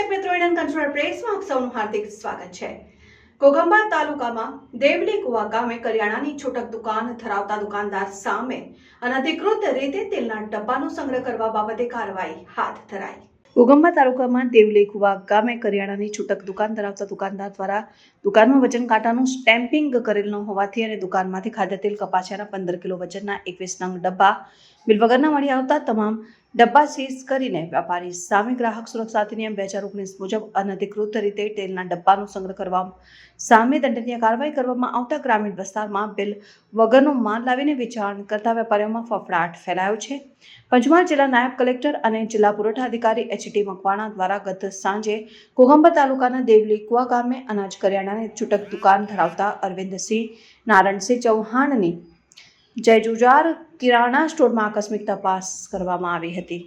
National પ્રેસમાં આપ સૌનું હાર્દિક સ્વાગત છે. કોગંબા તાલુકામાં દેવલી કુવા ગામે કરિયાણાની છૂટક દુકાન ધરાવતા દુકાનદાર સામે અનધિકૃત રીતે તેલના ડબ્બાનો સંગ્રહ કરવા બાબતે કાર્યવાહી હાથ ધરાઈ. ઘોઘંબા તાલુકામાં દેવલી કુવા ગામે કરિયાણાની છૂટક દુકાન ધરાવતા દુકાનદાર દ્વારા દુકાનમાં વજન કાંટાનું સ્ટેમ્પિંગ કરેલ ન હોવાથી અને દુકાનમાંથી ખાદ્યતેલ કપાસિયાના પંદર કિલો વજનના એકવીસ નંગ ડબ્બા બિલ વગરના મળી આવતા તમામ ડબ્બા સીઝ કરીને વેપારી સામે ગ્રાહક સુરક્ષા અધિનિયમ બે હજાર ઓગણીસ મુજબ અનધિકૃત રીતે તેલના ડબ્બાનો સંગ્રહ કરવા સામે દંડનીય કાર્યવાહી કરવામાં આવતા ગ્રામીણ વિસ્તારમાં બિલ વગરનો માલ લાવીને વેચાણ કરતા વેપારીઓમાં ફફડાટ ફેલાયો છે. પંચમહાલ જિલ્લા નાયબ કલેક્ટર અને જિલ્લા પુરવઠા અધિકારી એચ ટી મકવાણા દ્વારા ગત સાંજે કોગંબા તાલુકાના દેવલી કુવા ગામે અનાજ કરિયાણાની છૂટક દુકાન ધરાવતા અરવિંદસિંહ નારણસિંહ ચૌહાણની જય જુજાર. કિરાણા સ્ટોરમાં આકસ્મિક તપાસ કરવામાં આવી હતી.